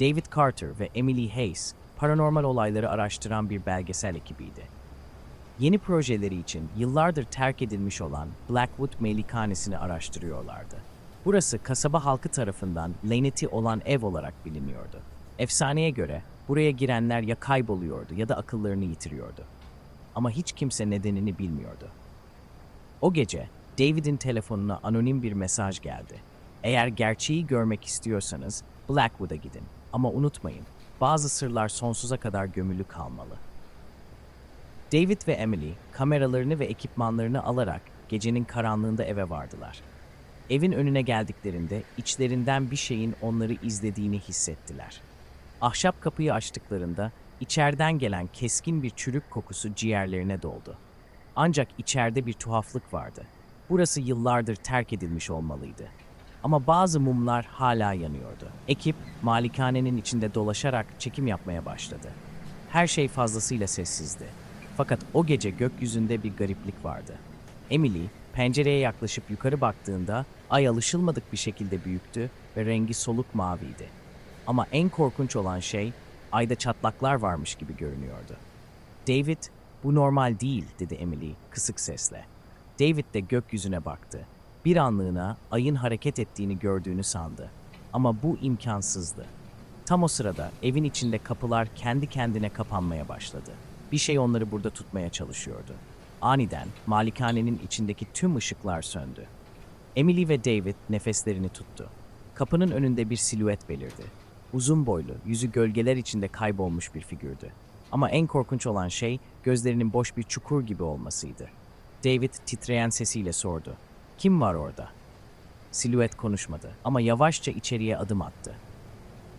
David Carter ve Emily Hayes paranormal olayları araştıran bir belgesel ekibiydi. Yeni projeleri için yıllardır terk edilmiş olan Blackwood Melikanesi'ni araştırıyorlardı. Burası kasaba halkı tarafından laneti olan ev olarak biliniyordu. Efsaneye göre buraya girenler ya kayboluyordu ya da akıllarını yitiriyordu. Ama hiç kimse nedenini bilmiyordu. O gece David'in telefonuna anonim bir mesaj geldi. Eğer gerçeği görmek istiyorsanız Blackwood'a gidin. Ama unutmayın, bazı sırlar sonsuza kadar gömülü kalmalı. David ve Emily kameralarını ve ekipmanlarını alarak gecenin karanlığında eve vardılar. Evin önüne geldiklerinde içlerinden bir şeyin onları izlediğini hissettiler. Ahşap kapıyı açtıklarında içeriden gelen keskin bir çürük kokusu ciğerlerine doldu. Ancak içeride bir tuhaflık vardı. Burası yıllardır terk edilmiş olmalıydı. Ama bazı mumlar hala yanıyordu. Ekip malikanenin içinde dolaşarak çekim yapmaya başladı. Her şey fazlasıyla sessizdi. Fakat o gece gökyüzünde bir gariplik vardı. Emily pencereye yaklaşıp yukarı baktığında ay alışılmadık bir şekilde büyüktü ve rengi soluk maviydi. Ama en korkunç olan şey ayda çatlaklar varmış gibi görünüyordu. David, bu normal değil dedi Emily kısık sesle. David de gökyüzüne baktı. Bir anlığına ayın hareket ettiğini gördüğünü sandı. Ama bu imkansızdı. Tam o sırada evin içinde kapılar kendi kendine kapanmaya başladı. Bir şey onları burada tutmaya çalışıyordu. Aniden malikanenin içindeki tüm ışıklar söndü. Emily ve David nefeslerini tuttu. Kapının önünde bir silüet belirdi. Uzun boylu, yüzü gölgeler içinde kaybolmuş bir figürdü. Ama en korkunç olan şey gözlerinin boş bir çukur gibi olmasıydı. David titreyen sesiyle sordu. Kim var orada? Silüet konuşmadı ama yavaşça içeriye adım attı.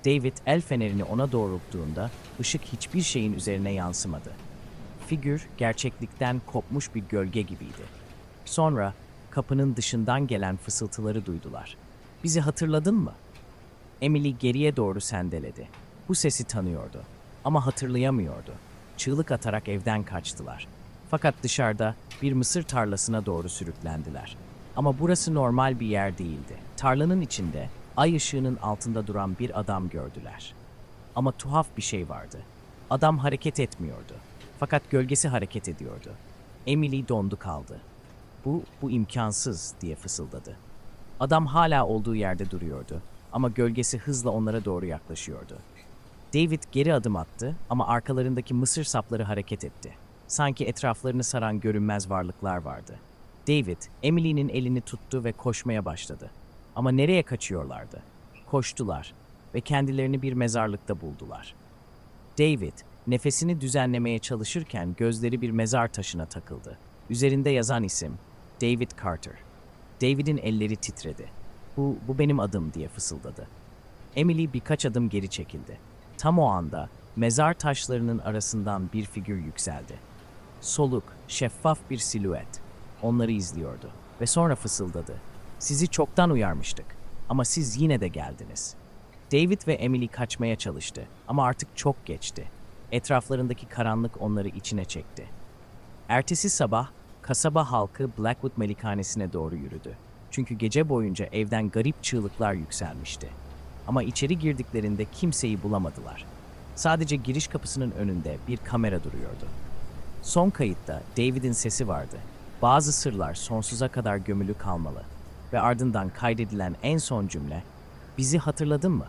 David el fenerini ona doğrulttuğunda ışık hiçbir şeyin üzerine yansımadı. Figür gerçeklikten kopmuş bir gölge gibiydi. Sonra kapının dışından gelen fısıltıları duydular. Bizi hatırladın mı? Emily geriye doğru sendeledi. Bu sesi tanıyordu ama hatırlayamıyordu. Çığlık atarak evden kaçtılar. Fakat dışarıda bir mısır tarlasına doğru sürüklendiler. Ama burası normal bir yer değildi. Tarlanın içinde ay ışığının altında duran bir adam gördüler. Ama tuhaf bir şey vardı. Adam hareket etmiyordu. Fakat gölgesi hareket ediyordu. Emily dondu kaldı. Bu, bu imkansız diye fısıldadı. Adam hala olduğu yerde duruyordu ama gölgesi hızla onlara doğru yaklaşıyordu. David geri adım attı ama arkalarındaki mısır sapları hareket etti. Sanki etraflarını saran görünmez varlıklar vardı. David, Emily'nin elini tuttu ve koşmaya başladı. Ama nereye kaçıyorlardı? Koştular ve kendilerini bir mezarlıkta buldular. David, nefesini düzenlemeye çalışırken gözleri bir mezar taşına takıldı. Üzerinde yazan isim David Carter. David'in elleri titredi. Bu, bu benim adım diye fısıldadı. Emily birkaç adım geri çekildi. Tam o anda mezar taşlarının arasından bir figür yükseldi. Soluk, şeffaf bir silüet. Onları izliyordu ve sonra fısıldadı. Sizi çoktan uyarmıştık ama siz yine de geldiniz. David ve Emily kaçmaya çalıştı ama artık çok geçti. Etraflarındaki karanlık onları içine çekti. Ertesi sabah kasaba halkı Blackwood Melikanesine doğru yürüdü. Çünkü gece boyunca evden garip çığlıklar yükselmişti. Ama içeri girdiklerinde kimseyi bulamadılar. Sadece giriş kapısının önünde bir kamera duruyordu. Son kayıtta David'in sesi vardı. Bazı sırlar sonsuza kadar gömülü kalmalı. Ve ardından kaydedilen en son cümle, "Bizi hatırladın mı?